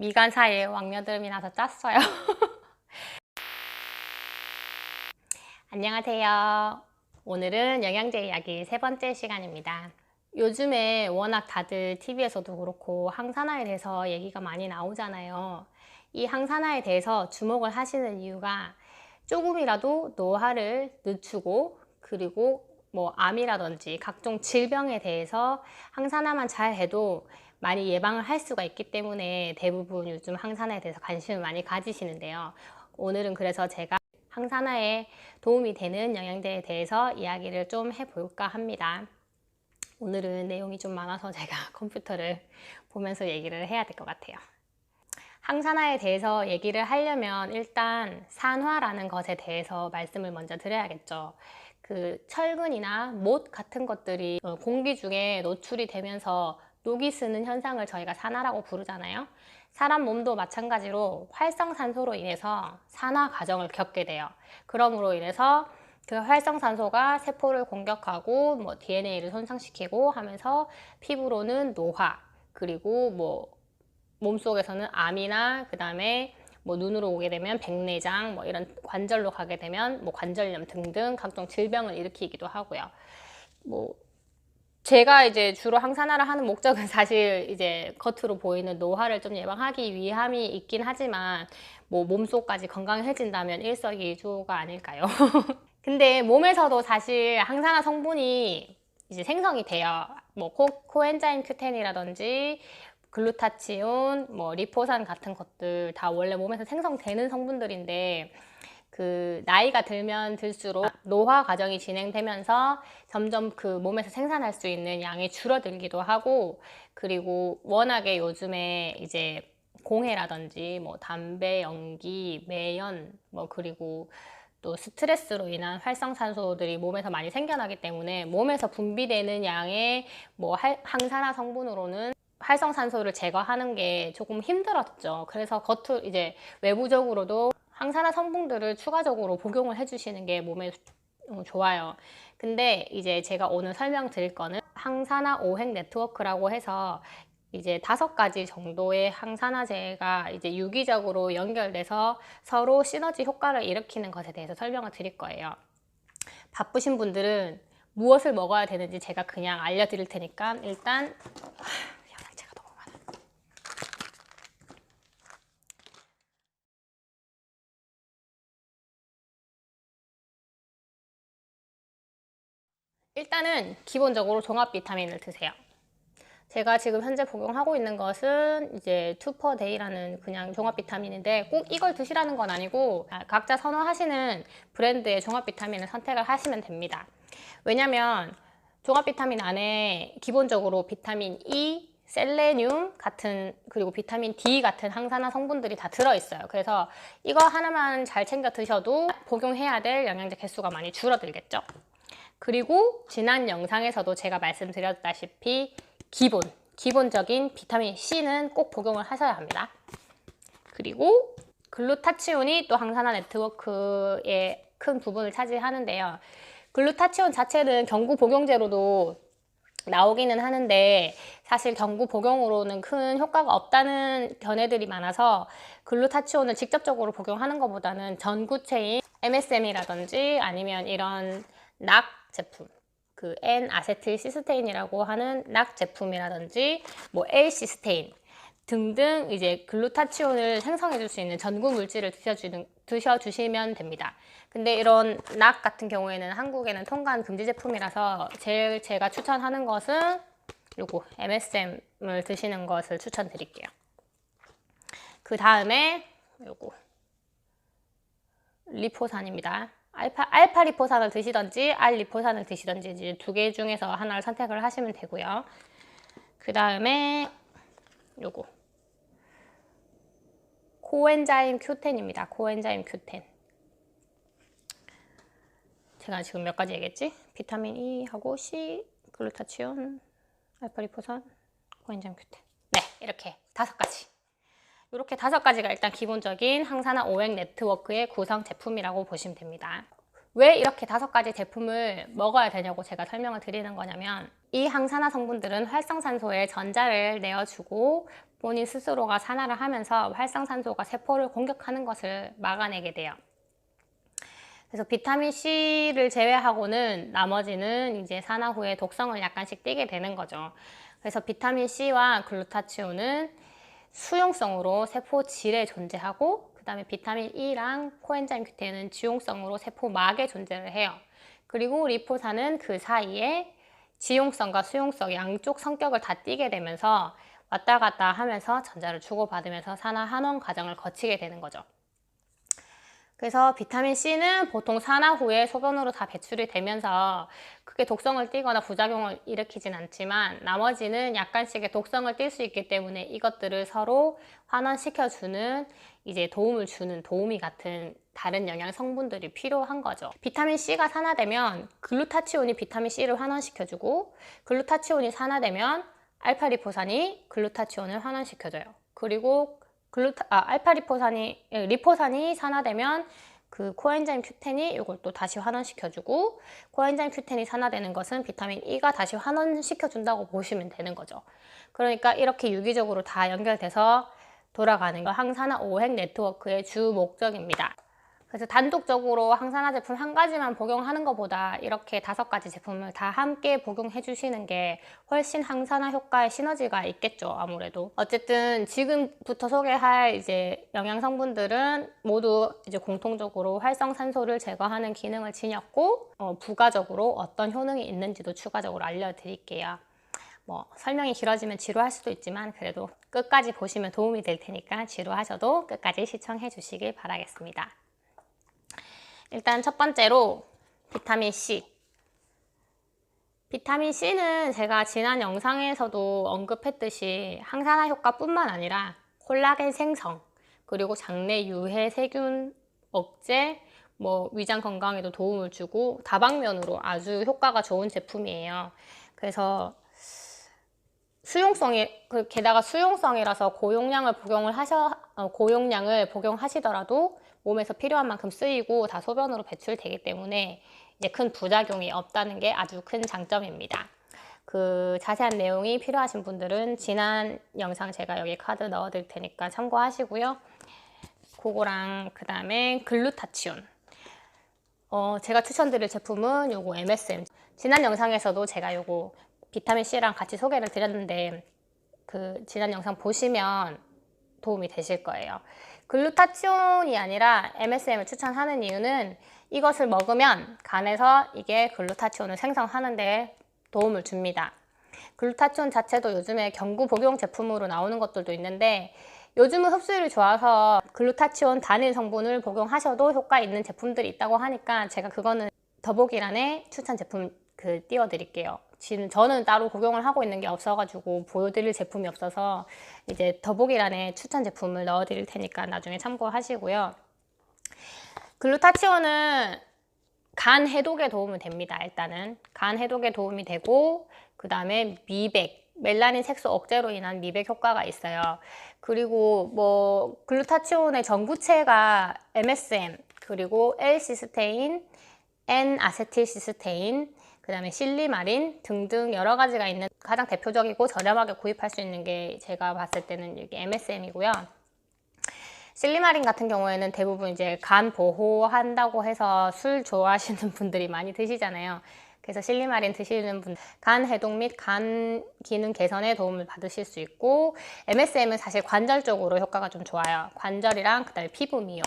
미간 사이에 왕여드름이 나서 짰어요. 안녕하세요. 오늘은 영양제 이야기 세 번째 시간입니다. 요즘에 워낙 다들 TV에서도 그렇고 항산화에 대해서 얘기가 많이 나오잖아요. 이 항산화에 대해서 주목을 하시는 이유가 조금이라도 노화를 늦추고 그리고 뭐 암이라든지 각종 질병에 대해서 항산화만 잘 해도 많이 예방을 할 수가 있기 때문에 대부분 요즘 항산화에 대해서 관심을 많이 가지시는데요. 오늘은 그래서 제가 항산화에 도움이 되는 영양제에 대해서 이야기를 좀 해볼까 합니다. 오늘은 내용이 좀 많아서 제가 컴퓨터를 보면서 얘기를 해야 될 것 같아요. 항산화에 대해서 얘기를 하려면 일단 산화라는 것에 대해서 말씀을 먼저 드려야겠죠. 그 철근이나 못 같은 것들이 어, 공기 중에 노출이 되면서 녹이 쓰는 현상을 저희가 산화라고 부르잖아요. 사람 몸도 마찬가지로 활성산소로 인해서 산화 과정을 겪게 돼요. 그러므로 인해서 그 활성산소가 세포를 공격하고 뭐 DNA를 손상시키고 하면서 피부로는 노화 그리고 뭐 몸속에서는 암이나 그 다음에 뭐 눈으로 오게 되면 백내장 뭐 이런 관절로 가게 되면 뭐 관절염 등등 각종 질병을 일으키기도 하고요. 뭐 제가 이제 주로 항산화를 하는 목적은 사실 이제 겉으로 보이는 노화를 좀 예방하기 위함이 있긴 하지만 뭐 몸속까지 건강해진다면 일석이조가 아닐까요? 근데 몸에서도 사실 항산화 성분이 이제 생성이 돼요. 뭐 코, 코엔자임 큐텐이라든지 글루타치온, 뭐 리포산 같은 것들 다 원래 몸에서 생성되는 성분들인데 그 나이가 들면 들수록 노화 과정이 진행되면서 점점 그 몸에서 생산할 수 있는 양이 줄어들기도 하고 그리고 워낙에 요즘에 이제 공해라든지 뭐 담배 연기, 매연 뭐 그리고 또 스트레스로 인한 활성산소들이 몸에서 많이 생겨나기 때문에 몸에서 분비되는 양의 뭐 할- 항산화 성분으로는 활성산소를 제거하는 게 조금 힘들었죠. 그래서 겉으로 이제 외부적으로도 항산화 성분들을 추가적으로 복용을 해주시는 게 몸에 어, 좋아요. 근데 이제 제가 오늘 설명드릴 거는 항산화 오행 네트워크라고 해서 이제 다섯 가지 정도의 항산화제가 이제 유기적으로 연결돼서 서로 시너지 효과를 일으키는 것에 대해서 설명을 드릴 거예요. 바쁘신 분들은 무엇을 먹어야 되는지 제가 그냥 알려드릴 테니까 일단 하, 영양제가 너무 많아. 일단은 기본적으로 종합 비타민을 드세요. 제가 지금 현재 복용하고 있는 것은 이제 투퍼데이라는 그냥 종합 비타민인데 꼭 이걸 드시라는 건 아니고 아, 각자 선호하시는 브랜드의 종합 비타민을 선택을 하시면 됩니다. 왜냐면 종합 비타민 안에 기본적으로 비타민 E, 셀레늄 같은 그리고 비타민 D 같은 항산화 성분들이 다 들어 있어요. 그래서 이거 하나만 잘 챙겨 드셔도 복용해야 될 영양제 개수가 많이 줄어들겠죠. 그리고 지난 영상에서도 제가 말씀드렸다시피 기본, 기본적인 비타민 C는 꼭 복용을 하셔야 합니다. 그리고 글루타치온이 또 항산화 네트워크의 큰 부분을 차지하는데요. 글루타치온 자체는 경구 복용제로도 나오기는 하는데 사실 경구 복용으로는 큰 효과가 없다는 견해들이 많아서 글루타치온을 직접적으로 복용하는 것보다는 전구체인 MSM이라든지 아니면 이런 낙 제품 그 N-아세틸 시스테인이라고 하는 낙 제품이라든지 뭐 L-시스테인 등등 이제 글루타치온을 생성해 줄 수 있는 전구 물질을 드셔주는, 드셔주시면 됩니다. 근데 이런 낙 같은 경우에는 한국에는 통관 금지 제품이라서 제일 제가 추천하는 것은 요거 MSM을 드시는 것을 추천드릴게요. 그 다음에 요거 리포산입니다. 알파, 알파 리포산을 드시던지 알 리포산을 드시던지 이제 두 개 중에서 하나를 선택을 하시면 되고요. 그 다음에 요거 코엔자임 큐텐입니다. 코엔자임 큐텐. 제가 지금 몇 가지 얘기했지? 비타민 E하고 C, 글루타치온, 알파리포산, 코엔자임 큐텐. 네, 이렇게 다섯 가지. 이렇게 다섯 가지가 일단 기본적인 항산화 오행 네트워크의 구성 제품이라고 보시면 됩니다. 왜 이렇게 다섯 가지 제품을 먹어야 되냐고 제가 설명을 드리는 거냐면 이 항산화 성분들은 활성산소에 전자를 내어주고 본인 스스로가 산화를 하면서 활성산소가 세포를 공격하는 것을 막아내게 돼요. 그래서 비타민 C를 제외하고는 나머지는 이제 산화 후에 독성을 약간씩 띠게 되는 거죠. 그래서 비타민 C와 글루타치온은 수용성으로 세포 질에 존재하고 그 다음에 비타민 E랑 코엔자임 큐테인은 지용성으로 세포막에 존재를 해요. 그리고 리포산은 그 사이에 지용성과 수용성 양쪽 성격을 다 띠게 되면서 왔다 갔다 하면서 전자를 주고받으면서 산화 환원 과정을 거치게 되는 거죠. 그래서 비타민 C는 보통 산화 후에 소변으로 다 배출이 되면서 크게 독성을 띠거나 부작용을 일으키진 않지만 나머지는 약간씩의 독성을 띌수 있기 때문에 이것들을 서로 환원시켜주는 이제 도움을 주는 도우미 같은 다른 영양 성분들이 필요한 거죠. 비타민 C가 산화되면 글루타치온이 비타민 C를 환원시켜주고 글루타치온이 산화되면 알파리포산이 글루타치온을 환원시켜줘요. 그리고 글루타 아, 알파 리포산이 예, 리포산이 산화되면 그 코엔자임 큐텐이 이걸 또 다시 환원시켜주고 코엔자임 큐텐이 산화되는 것은 비타민 E가 다시 환원시켜준다고 보시면 되는 거죠. 그러니까 이렇게 유기적으로 다 연결돼서 돌아가는 거 항산화 오행 네트워크의 주 목적입니다. 그래서 단독적으로 항산화 제품 한 가지만 복용하는 것보다 이렇게 다섯 가지 제품을 다 함께 복용해 주시는 게 훨씬 항산화 효과에 시너지가 있겠죠, 아무래도. 어쨌든 지금부터 소개할 이제 영양 성분들은 모두 이제 공통적으로 활성산소를 제거하는 기능을 지녔고, 어, 부가적으로 어떤 효능이 있는지도 추가적으로 알려드릴게요. 뭐 설명이 길어지면 지루할 수도 있지만 그래도 끝까지 보시면 도움이 될 테니까 지루하셔도 끝까지 시청해 주시길 바라겠습니다. 일단 첫 번째로 비타민 C. 비타민 C는 제가 지난 영상에서도 언급했듯이 항산화 효과뿐만 아니라 콜라겐 생성, 그리고 장내 유해 세균 억제, 뭐 위장 건강에도 도움을 주고 다방면으로 아주 효과가 좋은 제품이에요. 그래서 수용성이 그 게다가 수용성이라서 고용량을 복용을 하셔 어, 고용량을 복용하시더라도 몸에서 필요한 만큼 쓰이고 다 소변으로 배출되기 때문에 이제 큰 부작용이 없다는 게 아주 큰 장점입니다. 그 자세한 내용이 필요하신 분들은 지난 영상 제가 여기 카드 넣어 드릴 테니까 참고하시고요. 그거랑 그 다음에 글루타치온. 어, 제가 추천드릴 제품은 요거 MSM. 지난 영상에서도 제가 요거 비타민 C랑 같이 소개를 드렸는데 그 지난 영상 보시면 도움이 되실 거예요. 글루타치온이 아니라 MSM을 추천하는 이유는 이것을 먹으면 간에서 이게 글루타치온을 생성하는 데 도움을 줍니다. 글루타치온 자체도 요즘에 경구 복용 제품으로 나오는 것들도 있는데 요즘은 흡수율이 좋아서 글루타치온 단일 성분을 복용하셔도 효과 있는 제품들이 있다고 하니까 제가 그거는 더보기란에 추천 제품 그 띄워드릴게요. 지금 저는 따로 복용을 하고 있는 게 없어가지고 보여드릴 제품이 없어서 이제 더보기란에 추천 제품을 넣어드릴 테니까 나중에 참고하시고요. 글루타치온은 간 해독에 도움이 됩니다. 일단은 간 해독에 도움이 되고 그 다음에 미백, 멜라닌 색소 억제로 인한 미백 효과가 있어요. 그리고 뭐 글루타치온의 전구체가 MSM 그리고 L-시스테인, N-아세틸시스테인 그 다음에 실리마린 등등 여러 가지가 있는 가장 대표적이고 저렴하게 구입할 수 있는 게 제가 봤을 때는 이게 MSM이고요. 실리마린 같은 경우에는 대부분 이제 간 보호한다고 해서 술 좋아하시는 분들이 많이 드시잖아요. 그래서 실리마린 드시는 분, 간 해독 및 간 기능 개선에 도움을 받으실 수 있고, MSM은 사실 관절 쪽으로 효과가 좀 좋아요. 관절이랑 그다음에 피부 미용.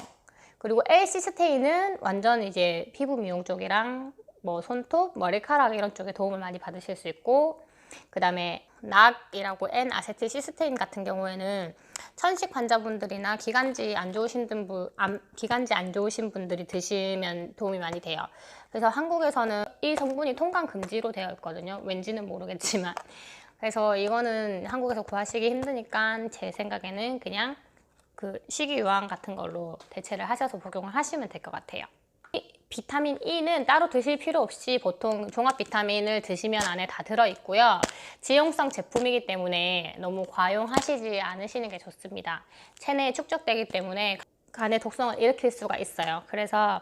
그리고 L-시스테인은 완전 이제 피부 미용 쪽이랑 뭐 손톱, 머리카락 이런 쪽에 도움을 많이 받으실 수 있고 그 다음에 낙이라고 N-아세틸 시스테인 같은 경우에는 천식 환자분들이나 기관지 안 좋으신 분, 기관지 안 좋으신 분들이 드시면 도움이 많이 돼요. 그래서 한국에서는 이 성분이 통관 금지로 되어 있거든요. 왠지는 모르겠지만. 그래서 이거는 한국에서 구하시기 힘드니까 제 생각에는 그냥 그 식이유황 같은 걸로 대체를 하셔서 복용을 하시면 될 것 같아요. 비타민 E는 따로 드실 필요 없이 보통 종합 비타민을 드시면 안에 다 들어있고요. 지용성 제품이기 때문에 너무 과용하시지 않으시는 게 좋습니다. 체내에 축적되기 때문에 간의 독성을 일으킬 수가 있어요. 그래서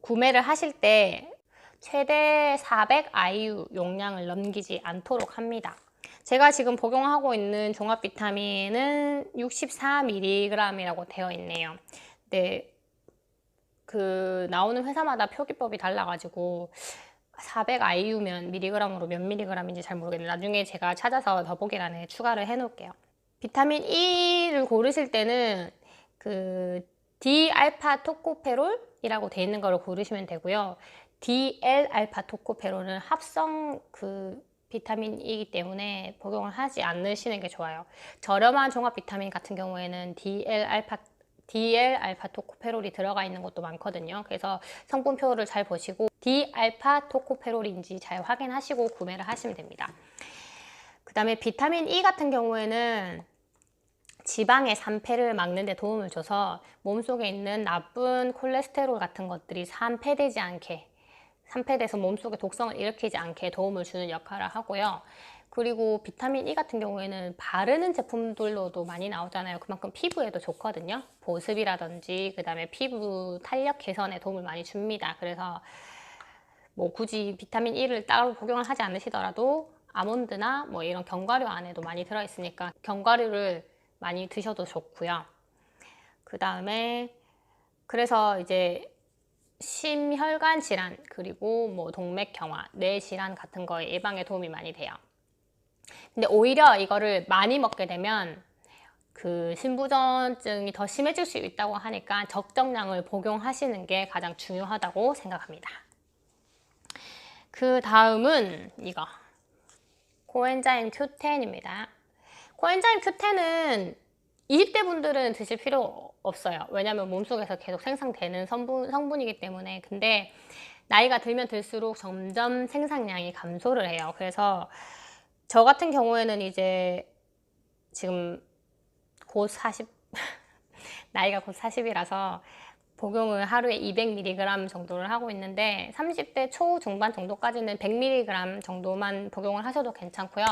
구매를 하실 때 최대 400 IU 용량을 넘기지 않도록 합니다. 제가 지금 복용하고 있는 종합 비타민은 64mg이라고 되어 있네요. 근데 그 나오는 회사마다 표기법이 달라가지고 400 IU면 미리그램으로 몇 미리그램인지 잘 모르겠는데 나중에 제가 찾아서 더보기란에 추가를 해놓을게요. 비타민 E를 고르실 때는 그 D-알파 토코페롤이라고 돼 있는 거를 고르시면 되고요. DL-알파 토코페롤은 합성 그 비타민이기 때문에 복용을 하지 않으시는 게 좋아요. 저렴한 종합 비타민 같은 경우에는 DL-알파 DL-알파 토코페롤이 들어가 있는 것도 많거든요. 그래서 성분표를 잘 보시고 D-알파 토코페롤인지 잘 확인하시고 구매를 하시면 됩니다. 그 다음에 비타민 E 같은 경우에는 지방의 산패를 막는 데 도움을 줘서 몸속에 있는 나쁜 콜레스테롤 같은 것들이 산패되지 않게 산패돼서 몸속에 독성을 일으키지 않게 도움을 주는 역할을 하고요. 그리고 비타민 E 같은 경우에는 바르는 제품들로도 많이 나오잖아요. 그만큼 피부에도 좋거든요. 보습이라든지 그 다음에 피부 탄력 개선에 도움을 많이 줍니다. 그래서 뭐 굳이 비타민 E를 따로 복용을 하지 않으시더라도 아몬드나 뭐 이런 견과류 안에도 많이 들어 있으니까 견과류를 많이 드셔도 좋고요. 그 다음에 그래서 이제 심혈관 질환 그리고 뭐 동맥경화, 뇌 질환 같은 거에 예방에 도움이 많이 돼요. 근데 오히려 이거를 많이 먹게 되면 그 신부전증이 더 심해질 수 있다고 하니까 적정량을 복용하시는 게 가장 중요하다고 생각합니다. 그 다음은 이거 코엔자임 Q10입니다. 코엔자임 Q10은 20대 분들은 드실 필요 없어요. 왜냐하면 몸속에서 계속 생산되는 성분, 성분이기 때문에. 근데 나이가 들면 들수록 점점 생산량이 감소를 해요. 그래서 저 같은 경우에는 이제 지금 곧 40, 나이가 곧 40이라서 복용을 하루에 200mg 정도를 하고 있는데 30대 초중반 정도까지는 100mg 정도만 복용을 하셔도 괜찮고요.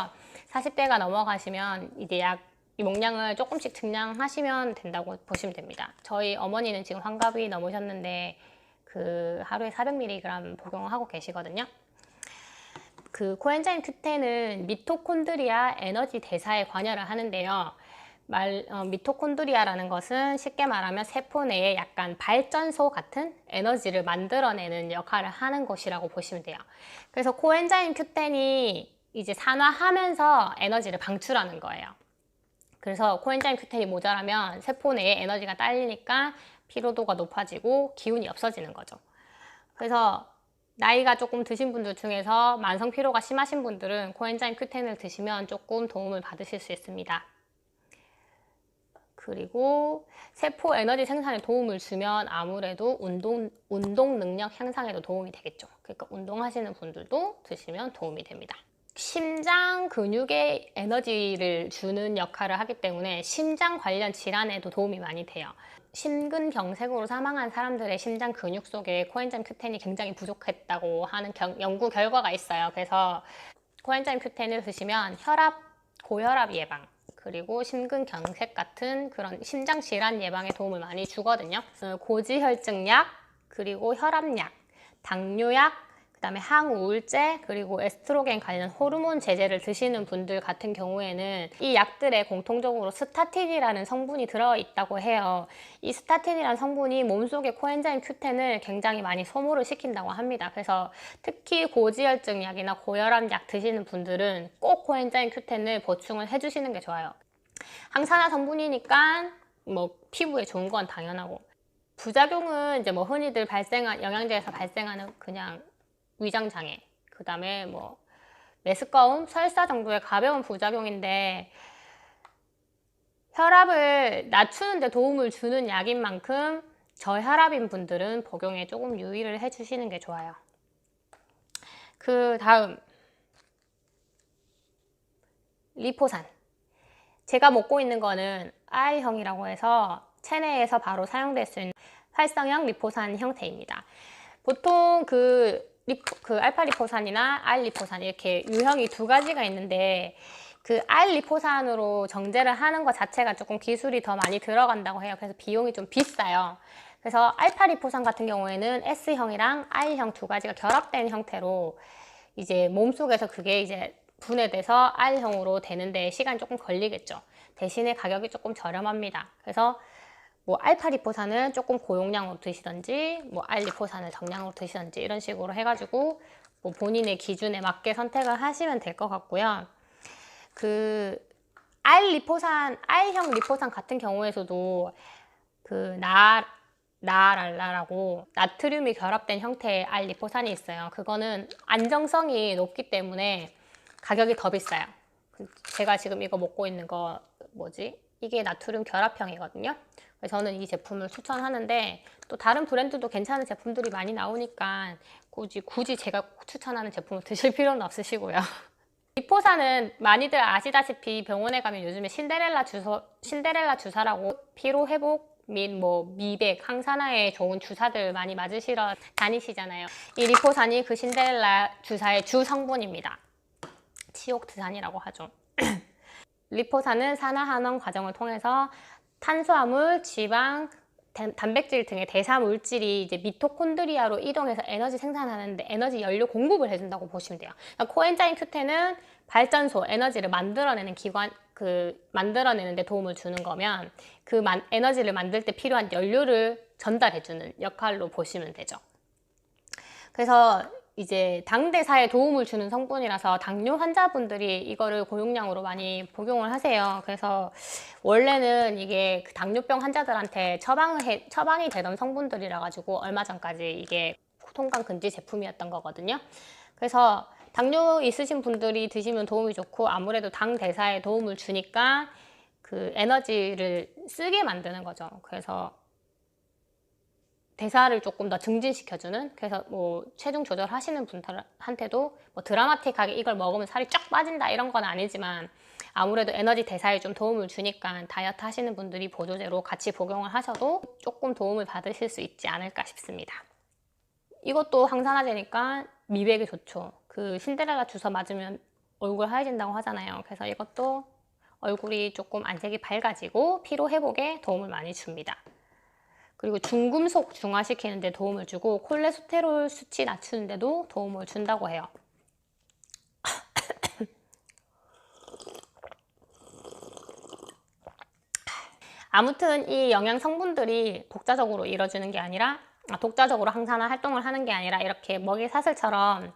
40대가 넘어가시면 이제 약 용량을 조금씩 증량하시면 된다고 보시면 됩니다. 저희 어머니는 지금 환갑이 넘으셨는데 그 하루에 400mg 복용을 하고 계시거든요. 그 코엔자임 Q10은 미토콘드리아 에너지 대사에 관여를 하는데요. 말, 어, 미토콘드리아라는 것은 쉽게 말하면 세포 내에 약간 발전소 같은 에너지를 만들어내는 역할을 하는 것이라고 보시면 돼요. 그래서 코엔자임 Q10이 이제 산화하면서 에너지를 방출하는 거예요. 그래서 코엔자임 Q10이 모자라면 세포 내에 에너지가 딸리니까 피로도가 높아지고 기운이 없어지는 거죠. 그래서 나이가 조금 드신 분들 중에서 만성 피로가 심하신 분들은 코엔자임 Q10을 드시면 조금 도움을 받으실 수 있습니다. 그리고 세포 에너지 생산에 도움을 주면 아무래도 운동, 운동 능력 향상에도 도움이 되겠죠. 그러니까 운동하시는 분들도 드시면 도움이 됩니다. 심장 근육에 에너지를 주는 역할을 하기 때문에 심장 관련 질환에도 도움이 많이 돼요. 심근경색으로 사망한 사람들의 심장 근육 속에 코엔자임 Q10이 굉장히 부족했다고 하는 경, 연구 결과가 있어요. 그래서 코엔자임 Q10을 드시면 혈압, 고혈압 예방, 그리고 심근경색 같은 그런 심장 질환 예방에 도움을 많이 주거든요. 어, 고지혈증약, 그리고 혈압약, 당뇨약, 그다음에 항우울제 그리고 에스트로겐 관련 호르몬 제제를 드시는 분들 같은 경우에는 이 약들에 공통적으로 스타틴이라는 성분이 들어 있다고 해요. 이 스타틴이라는 성분이 몸속의 코엔자임 Q10을 굉장히 많이 소모를 시킨다고 합니다. 그래서 특히 고지혈증 약이나 고혈압 약 드시는 분들은 꼭 코엔자임 Q10을 보충을 해주시는 게 좋아요. 항산화 성분이니까 뭐 피부에 좋은 건 당연하고 부작용은 이제 뭐 흔히들 발생한 영양제에서 발생하는 그냥 위장 장애, 그 다음에 뭐 메스꺼움, 설사 정도의 가벼운 부작용인데 혈압을 낮추는 데 도움을 주는 약인 만큼 저혈압인 분들은 복용에 조금 유의를 해주시는 게 좋아요. 그 다음 리포산 제가 먹고 있는 거는 I형이라고 해서 체내에서 바로 사용될 수 있는 활성형 리포산 형태입니다. 보통 그 리포, 그 알파 리포산이나 알 리포산 이렇게 유형이 두 가지가 있는데 그 알 리포산으로 정제를 하는 것 자체가 조금 기술이 더 많이 들어간다고 해요. 그래서 비용이 좀 비싸요. 그래서 알파 리포산 같은 경우에는 S형이랑 I형 두 가지가 결합된 형태로 이제 몸속에서 그게 이제 분해돼서 R형으로 되는데 시간이 조금 걸리겠죠. 대신에 가격이 조금 저렴합니다. 그래서 뭐 알파 리포산을 조금 고용량으로 드시던지 뭐 R 리포산을 정량으로 드시던지 이런 식으로 해가지고 뭐 본인의 기준에 맞게 선택을 하시면 될 것 같고요. 그 R 리포산, R형 리포산 같은 경우에서도 그 나, 나랄라라고 나트륨이 결합된 형태의 R 리포산이 있어요. 그거는 안정성이 높기 때문에 가격이 더 비싸요. 그 제가 지금 이거 먹고 있는 거 뭐지? 이게 나트륨 결합형이거든요. 저는 이 제품을 추천하는데 또 다른 브랜드도 괜찮은 제품들이 많이 나오니까 굳이 굳이 제가 추천하는 제품을 드실 필요는 없으시고요. 리포산은 많이들 아시다시피 병원에 가면 요즘에 신데렐라 주사, 신데렐라 주사라고 피로 회복 및뭐 미백, 항산화에 좋은 주사들 많이 맞으시러 다니시잖아요. 이 리포산이 그 신데렐라 주사의 주 성분입니다. 치옥트산이라고 하죠. 리포산은 산화환원 과정을 통해서 탄수화물, 지방, 단- 단백질 등의 대사 물질이 이제 미토콘드리아로 이동해서 에너지 생산하는데 에너지 연료 공급을 해준다고 보시면 돼요. 그러니까 코엔자임 Q10은 발전소, 에너지를 만들어내는 기관, 그 만들어내는데 도움을 주는 거면 그 만- 에너지를 만들 때 필요한 연료를 전달해주는 역할로 보시면 되죠. 그래서 이제 당대사에 도움을 주는 성분이라서 당뇨 환자분들이 이거를 고용량으로 많이 복용을 하세요. 그래서 원래는 이게 그 당뇨병 환자들한테 처방을 해, 처방이 되던 성분들이라 가지고 얼마 전까지 이게 통관 금지 제품이었던 거거든요. 그래서 당뇨 있으신 분들이 드시면 도움이 좋고 아무래도 당 대사에 도움을 주니까 그 에너지를 쓰게 만드는 거죠. 그래서 대사를 조금 더 증진시켜주는 그래서 뭐 체중 조절하시는 분들한테도 뭐 드라마틱하게 이걸 먹으면 살이 쫙 빠진다 이런 건 아니지만 아무래도 에너지 대사에 좀 도움을 주니까 다이어트 하시는 분들이 보조제로 같이 복용을 하셔도 조금 도움을 받으실 수 있지 않을까 싶습니다. 이것도 항산화제니까 미백에 좋죠. 그 신데렐라 주사 맞으면 얼굴 하얘진다고 하잖아요. 그래서 이것도 얼굴이 조금 안색이 밝아지고 피로 회복에 도움을 많이 줍니다. 그리고 중금속 중화시키는 데 도움을 주고 콜레스테롤 수치 낮추는 데도 도움을 준다고 해요. 아무튼 이 영양 성분들이 독자적으로 이루어지는 게 아니라 아, 독자적으로 항산화 활동을 하는 게 아니라 이렇게 먹이 사슬처럼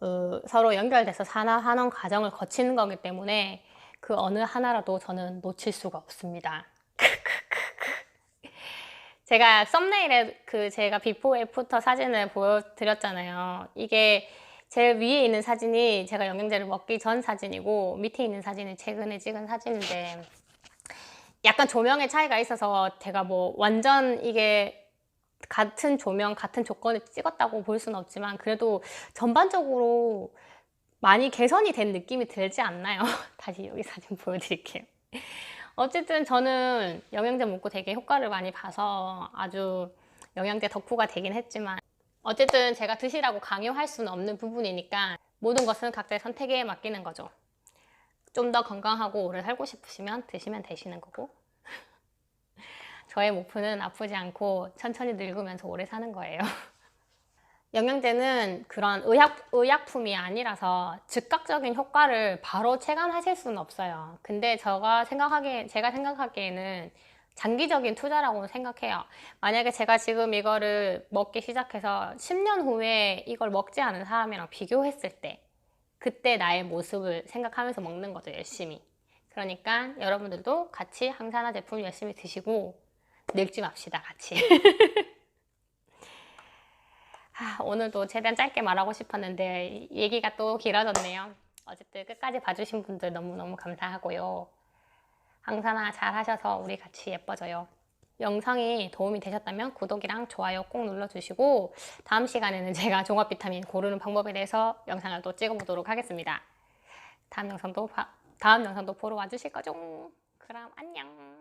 어, 서로 연결돼서 산화 환원 과정을 거치는 거기 때문에 그 어느 하나라도 저는 놓칠 수가 없습니다. 제가 썸네일에 그 제가 비포 애프터 사진을 보여드렸잖아요. 이게 제일 위에 있는 사진이 제가 영양제를 먹기 전 사진이고 밑에 있는 사진이 최근에 찍은 사진인데 약간 조명의 차이가 있어서 제가 뭐 완전 이게 같은 조명, 같은 조건을 찍었다고 볼 수는 없지만 그래도 전반적으로 많이 개선이 된 느낌이 들지 않나요? 다시 여기 사진 보여드릴게요. 어쨌든 저는 영양제 먹고 되게 효과를 많이 봐서 아주 영양제 덕후가 되긴 했지만 어쨌든 제가 드시라고 강요할 수는 없는 부분이니까 모든 것은 각자의 선택에 맡기는 거죠. 좀 더 건강하고 오래 살고 싶으시면 드시면 되시는 거고 저의 목표는 아프지 않고 천천히 늙으면서 오래 사는 거예요. 영양제는 그런 의약, 의약품이 아니라서 즉각적인 효과를 바로 체감하실 수는 없어요. 근데 제가 생각하기에, 제가 생각하기에는 장기적인 투자라고 생각해요. 만약에 제가 지금 이거를 먹기 시작해서 10년 후에 이걸 먹지 않은 사람이랑 비교했을 때, 그때 나의 모습을 생각하면서 먹는 거죠, 열심히. 그러니까 여러분들도 같이 항산화 제품 열심히 드시고, 늙지 맙시다, 같이. 아, 오늘도 최대한 짧게 말하고 싶었는데 얘기가 또 길어졌네요. 어쨌든 끝까지 봐주신 분들 너무너무 감사하고요. 항산화 잘 하셔서 우리 같이 예뻐져요. 영상이 도움이 되셨다면 구독이랑 좋아요 꼭 눌러주시고 다음 시간에는 제가 종합 비타민 고르는 방법에 대해서 영상을 또 찍어보도록 하겠습니다. 다음 영상도 봐- 다음 영상도 보러 와주실 거죠? 그럼 안녕.